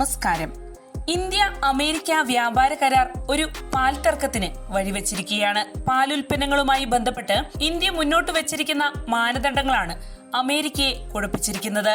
നമസ്കാരം. India America വ്യാപാര കരാർ ഒരു പാൽ തർക്കത്തിന് വഴിവെച്ചിരിക്കുകയാണ്. പാലുൽപ്പന്നങ്ങളുമായി ബന്ധപ്പെട്ട് ഇന്ത്യ മുന്നോട്ട് വെച്ചിരിക്കുന്ന മാനദണ്ഡങ്ങളാണ് അമേരിക്കയെ കുഴപ്പിച്ചിരിക്കുന്നത്.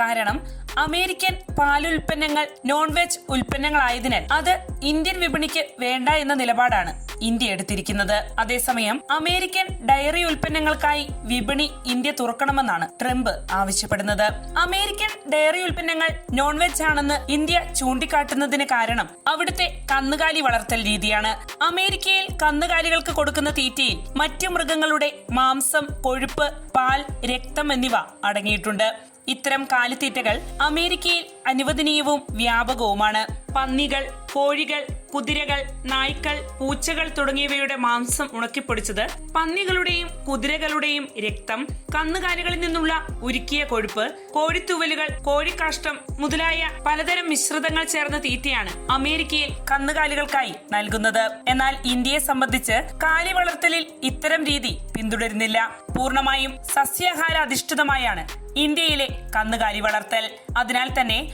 കാരണം അമേരിക്കൻ പാലുൽപ്പന്നങ്ങൾ നോൺ വെജ് ഉൽപ്പന്നങ്ങളായതിനാൽ അത് ഇന്ത്യൻ വിപണിക്ക് വേണ്ട എന്ന നിലപാടാണ്. ഇന്ത്യ എടുത്തിരിക്കുന്നത്. അതേസമയം അമേരിക്കൻ ഡയറി ഉൽപ്പന്നങ്ങൾക്കായി വിപണി ഇന്ത്യ തുറക്കണമെന്നാണ് ട്രംപ് ആവശ്യപ്പെടുന്നത്. അമേരിക്കൻ ഡയറി ഉൽപ്പന്നങ്ങൾ നോൺ വെജ് ആണെന്ന് ഇന്ത്യ ചൂണ്ടിക്കാട്ടുന്നതിന് കാരണം അവിടുത്തെ കന്നുകാലി വളർത്തൽ രീതിയാണ്. അമേരിക്കയിൽ കന്നുകാലികൾക്ക് കൊടുക്കുന്ന തീറ്റയിൽ മറ്റു മൃഗങ്ങളുടെ മാംസം കൊഴുപ്പ് പാൽ രക്തം എന്നിവ അടങ്ങിയിട്ടുണ്ട്. ഇത്തരം കാലിത്തീറ്റകൾ അമേരിക്കയിൽ അനുവദനീയവും വ്യാപകവുമാണ്. പന്നികൾ കോഴികൾ കുതിരകൾ നായ്ക്കൾ പൂച്ചകൾ തുടങ്ങിയവയുടെ മാംസം ഉണക്കിപ്പൊടിച്ചത് പന്നികളുടെയും കുതിരകളുടെയും രക്തം കന്നുകാലികളിൽ നിന്നുള്ള ഉരുക്കിയ കൊഴുപ്പ് കോഴിത്തൂവലുകൾ കോഴിക്കാഷ്ടം മുതലായ പലതരം മിശ്രിതങ്ങൾ ചേർന്ന തീറ്റയാണ് അമേരിക്കയിൽ കന്നുകാലികൾക്കായി നൽകുന്നത്. എന്നാൽ ഇന്ത്യയെ സംബന്ധിച്ച് കാലി വളർത്തലിൽ ഇത്തരം രീതി പിന്തുടരുന്നില്ല. പൂർണമായും സസ്യാഹാര അധിഷ്ഠിതമായാണ് ഇന്ത്യയിലെ കന്നുകാലി വളർത്തൽ. അതിനാൽ തന്നെ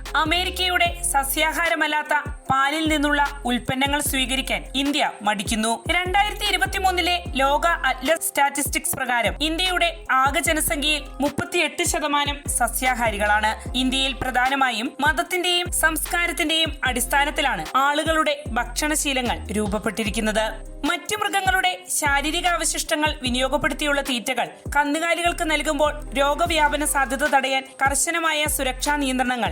അമേരിക്കയുടെ സസ്യാഹാരമല്ലാത്ത പാലിൽ നിന്നുള്ള ഉൽപ്പന്നങ്ങൾ സ്വീകരിക്കാൻ ഇന്ത്യ മടിക്കുന്നു. രണ്ടായിരത്തി ഇരുപത്തിമൂന്നിലെ ലോക അറ്റ്ലസ് സ്റ്റാറ്റിസ്റ്റിക്സ് പ്രകാരം ഇന്ത്യയുടെ ആകെ ജനസംഖ്യയിൽ മുപ്പത്തിയെട്ട് ശതമാനം സസ്യാഹാരികളാണ്. ഇന്ത്യയിൽ പ്രധാനമായും മതത്തിന്റെയും സംസ്കാരത്തിന്റെയും അടിസ്ഥാനത്തിലാണ് ആളുകളുടെ ഭക്ഷണശീലങ്ങൾ രൂപപ്പെട്ടിരിക്കുന്നത്. മറ്റു മൃഗങ്ങളുടെ ശാരീരിക അവശിഷ്ടങ്ങൾ വിനിയോഗപ്പെടുത്തിയുള്ള തീറ്റകൾ കന്നുകാലികൾക്ക് നൽകുമ്പോൾ രോഗവ്യാപന സാധ്യത തടയാൻ കർശനമായ സുരക്ഷാ നിയന്ത്രണങ്ങൾ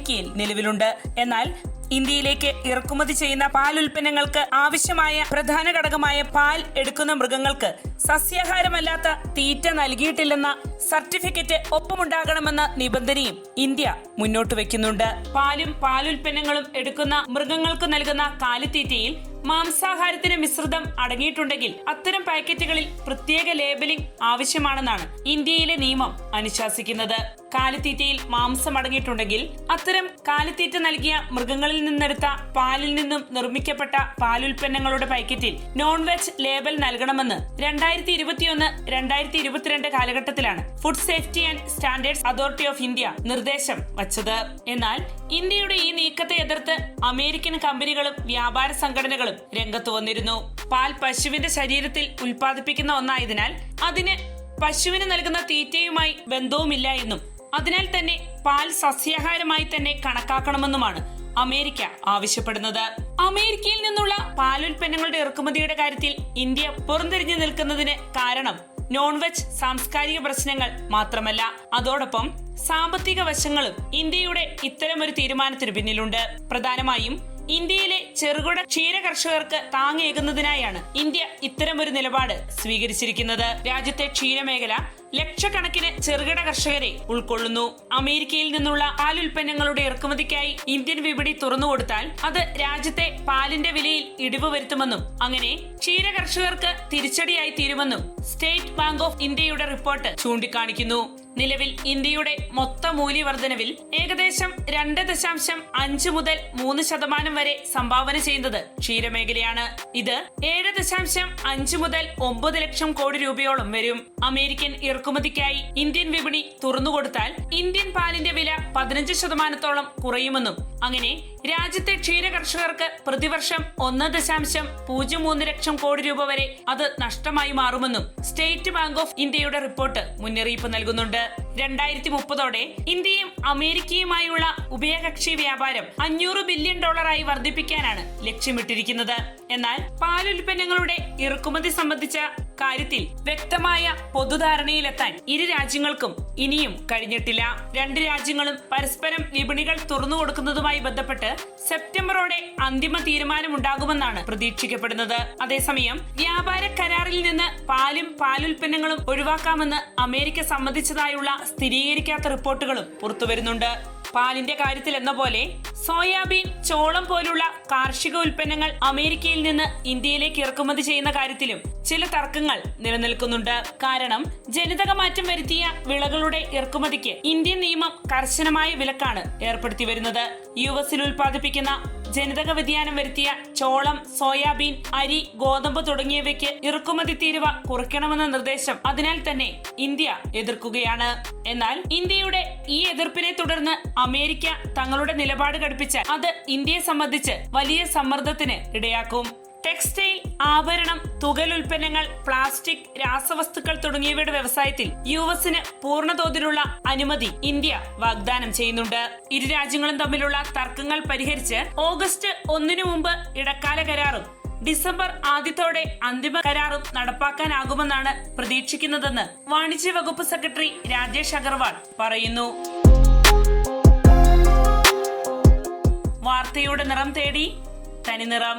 അമേരിക്കയിൽ നിലവിലുണ്ട്. എന്നാൽ ഇന്ത്യയിലേക്ക് ഇറക്കുമതി ചെയ്യുന്ന പാൽ ഉൽപ്പന്നങ്ങൾക്ക് ആവശ്യമായ പ്രധാന ഘടകമായ പാൽ എടുക്കുന്ന മൃഗങ്ങൾക്ക് സസ്യാഹാരമല്ലാത്ത തീറ്റ നൽകിയിട്ടില്ലെന്ന സർട്ടിഫിക്കറ്റ് ഒപ്പമുണ്ടാകണമെന്ന നിബന്ധനയും ഇന്ത്യ മുന്നോട്ട് വെക്കുന്നുണ്ട് പാലും പാലുൽപ്പന്നങ്ങളും എടുക്കുന്ന മൃഗങ്ങൾക്ക് നൽകുന്ന കാലിത്തീറ്റയിൽ മാംസാഹാരത്തിന് മിശ്രിതം അടങ്ങിയിട്ടുണ്ടെങ്കിൽ അത്തരം പാക്കറ്റുകളിൽ പ്രത്യേക ലേബലിംഗ് ആവശ്യമാണെന്നാണ് ഇന്ത്യയിലെ നിയമം അനുശാസിക്കുന്നത്. കാലിത്തീറ്റയിൽ മാംസം അടങ്ങിയിട്ടുണ്ടെങ്കിൽ അത്തരം കാലിത്തീറ്റ നൽകിയ മൃഗങ്ങളിൽ നിന്നെടുത്ത പാലിൽ നിന്നും നിർമ്മിക്കപ്പെട്ട പാലുൽപ്പന്നങ്ങളുടെ പാക്കറ്റിൽ നോൺ വെജ് ലേബൽ നൽകണമെന്ന് രണ്ടായിരത്തി ഇരുപത്തിയൊന്ന് രണ്ടായിരത്തി ഇരുപത്തിരണ്ട് കാലഘട്ടത്തിലാണ് food safety and standards authority of India നിർദ്ദേശം വച്ചത്. എന്നാൽ ഇന്ത്യയുടെ ഈ നീക്കത്തെ എതിർത്ത് അമേരിക്കൻ കമ്പനികളും വ്യാപാര സംഘടനകളും രംഗത്ത് വന്നിരുന്നു. പാൽ പശുവിന്റെ ശരീരത്തിൽ ഉൽപ്പാദിപ്പിക്കുന്ന ഒന്നായതിനാൽ അതിന് പശുവിന് നൽകുന്ന തീറ്റയുമായി ബന്ധവുമില്ല എന്നും അതിനാൽ തന്നെ പാൽ സസ്യാഹാരമായി തന്നെ കണക്കാക്കണമെന്നുമാണ് അമേരിക്ക ആവശ്യപ്പെടുന്നത്. അമേരിക്കയിൽ നിന്നുള്ള പാലുൽപ്പന്നങ്ങളുടെ ഇറക്കുമതിയുടെ കാര്യത്തിൽ ഇന്ത്യ പുറംതിരിഞ്ഞു നിൽക്കുന്നതിന് കാരണം നോൺ വെജ് സാംസ്കാരിക പ്രശ്നങ്ങൾ മാത്രമല്ല. അതോടൊപ്പം സാമ്പത്തിക വശങ്ങളും ഇന്ത്യയുടെ ഇത്തരമൊരു തീരുമാനത്തിന് പിന്നിലുണ്ട്. പ്രധാനമായും ഇന്ത്യയിലെ ചെറുകിട ക്ഷീര കർഷകർക്ക് താങ്ങേകുന്നതിനായാണ് ഇന്ത്യ ഇത്തരമൊരു നിലപാട് സ്വീകരിച്ചിരിക്കുന്നത്. രാജ്യത്തെ ക്ഷീരമേഖല ലക്ഷക്കണക്കിന് ചെറുകിട കർഷകരെ ഉൾക്കൊള്ളുന്നു. അമേരിക്കയിൽ നിന്നുള്ള പാലുൽപ്പന്നങ്ങളുടെ ഇറക്കുമതിക്കായി ഇന്ത്യൻ വിപണി തുറന്നുകൊടുത്താൽ അത് രാജ്യത്തെ പാലിന്റെ വിലയിൽ ഇടിവ് വരുത്തുമെന്നും അങ്ങനെ ക്ഷീര കർഷകർക്ക് തിരിച്ചടിയായി തീരുമെന്നും സ്റ്റേറ്റ് ബാങ്ക് ഓഫ് ഇന്ത്യയുടെ റിപ്പോർട്ട് ചൂണ്ടിക്കാണിക്കുന്നു. നിലവിൽ ഇന്ത്യയുടെ മൊത്ത മൂല്യവർദ്ധനവിൽ ഏകദേശം രണ്ട് ദശാംശം അഞ്ച് മുതൽ മൂന്ന് ശതമാനം വരെ സംഭാവന ചെയ്യുന്നത് ക്ഷീരമേഖലയാണ്. ഇത് ഏഴ് ദശാംശം അഞ്ച് മുതൽ ഒമ്പത് ലക്ഷം കോടി രൂപയോളം വരും. അമേരിക്കൻ ഇറക്കുമതിക്കായി ഇന്ത്യൻ വിപണി തുറന്നുകൊടുത്താൽ ഇന്ത്യൻ പാലിന്റെ വില പതിനഞ്ച് ശതമാനത്തോളം കുറയുമെന്നും അങ്ങനെ രാജ്യത്തെ ക്ഷീര കർഷകർക്ക് പ്രതിവർഷം ഒന്ന് ദശാംശം പൂജ്യം മൂന്ന് ലക്ഷം കോടി രൂപ വരെ അത് നഷ്ടമായി മാറുമെന്നും സ്റ്റേറ്റ് ബാങ്ക് ഓഫ് ഇന്ത്യയുടെ റിപ്പോർട്ട് മുന്നറിയിപ്പ് നൽകുന്നുണ്ട്. രണ്ടായിരത്തി മുപ്പതോടെ ഇന്ത്യയും അമേരിക്കയുമായുള്ള ഉഭയകക്ഷി വ്യാപാരം അഞ്ഞൂറ് ബില്യൺ ഡോളറായി വർദ്ധിപ്പിക്കാനാണ് ലക്ഷ്യമിട്ടിരിക്കുന്നത്. എന്നാൽ പാലുൽപ്പന്നങ്ങളുടെ ഇറക്കുമതി സംബന്ധിച്ച കാര്യത്തിൽ വ്യക്തമായ പൊതുധാരണയിലെത്താൻ ഇരു രാജ്യങ്ങൾക്കും ഇനിയും കഴിഞ്ഞിട്ടില്ല. രണ്ട് രാജ്യങ്ങളും പരസ്പരം വിപണികൾ തുറന്നു കൊടുക്കുന്നതുമായി ബന്ധപ്പെട്ട് സെപ്റ്റംബറോടെ അന്തിമ തീരുമാനമുണ്ടാകുമെന്നാണ് പ്രതീക്ഷിക്കപ്പെടുന്നത്. അതേസമയം വ്യാപാര കരാറിൽ നിന്ന് പാലും പാലുൽപ്പന്നങ്ങളും ഒഴിവാക്കാമെന്ന് അമേരിക്ക സമ്മതിച്ചതായുള്ള സ്ഥിരീകരിക്കാത്ത റിപ്പോർട്ടുകളും പുറത്തുവരുന്നുണ്ട്. പാലിന്റെ കാര്യത്തിൽ എന്ന പോലെ സോയാബീൻ ചോളം പോലുള്ള കാർഷിക ഉൽപ്പന്നങ്ങൾ അമേരിക്കയിൽ നിന്ന് ഇന്ത്യയിലേക്ക് ഇറക്കുമതി ചെയ്യുന്ന കാര്യത്തിലും ചില തർക്കങ്ങൾ നിലനിൽക്കുന്നുണ്ട്. കാരണം ജനിതക മാറ്റം വരുത്തിയ വിളകളുടെ ഇറക്കുമതിക്ക് ഇന്ത്യൻ നിയമം കർശനമായ വിലക്കാണ് ഏർപ്പെടുത്തി വരുന്നത്. യു എസിൽ ഉൽപ്പാദിപ്പിക്കുന്ന ജനിതക വ്യതിയാനം വരുത്തിയ ചോളം സോയാബീൻ അരി ഗോതമ്പ് തുടങ്ങിയവയ്ക്ക് ഇറക്കുമതി തീരുവ കുറയ്ക്കണമെന്ന നിർദ്ദേശം അതിനാൽ തന്നെ ഇന്ത്യ എതിർക്കുകയാണ്. എന്നാൽ ഇന്ത്യയുടെ ഈ എതിർപ്പിനെ തുടർന്ന് അമേരിക്ക തങ്ങളുടെ നിലപാട് ഘടിപ്പിച്ചാൽ അത് ഇന്ത്യയെ സംബന്ധിച്ച് വലിയ സമ്മർദ്ദത്തിന് ഇടയാക്കും. ടെക്സ്റ്റൈൽ ആഭരണം തുകൽ ഉൽപ്പന്നങ്ങൾ പ്ലാസ്റ്റിക് രാസവസ്തുക്കൾ തുടങ്ങിയവയുടെ വ്യവസായത്തിൽ യു എസിന് പൂർണതോതിലുള്ള അനുമതി ഇന്ത്യ വാഗ്ദാനം ചെയ്യുന്നുണ്ട്. ഇരു രാജ്യങ്ങളും തമ്മിലുള്ള തർക്കങ്ങൾ പരിഹരിച്ച് ഓഗസ്റ്റ് ഒന്നിനു മുമ്പ് ഇടക്കാല കരാറും ഡിസംബർ ആദ്യത്തോടെ അന്തിമ കരാറും നടപ്പാക്കാനാകുമെന്നാണ് പ്രതീക്ഷിക്കുന്നതെന്ന് വാണിജ്യ വകുപ്പ് സെക്രട്ടറി രാജേഷ് അഗർവാൾ പറയുന്നു. വാർത്തയുടെ നിറം തേടി തനിനിറം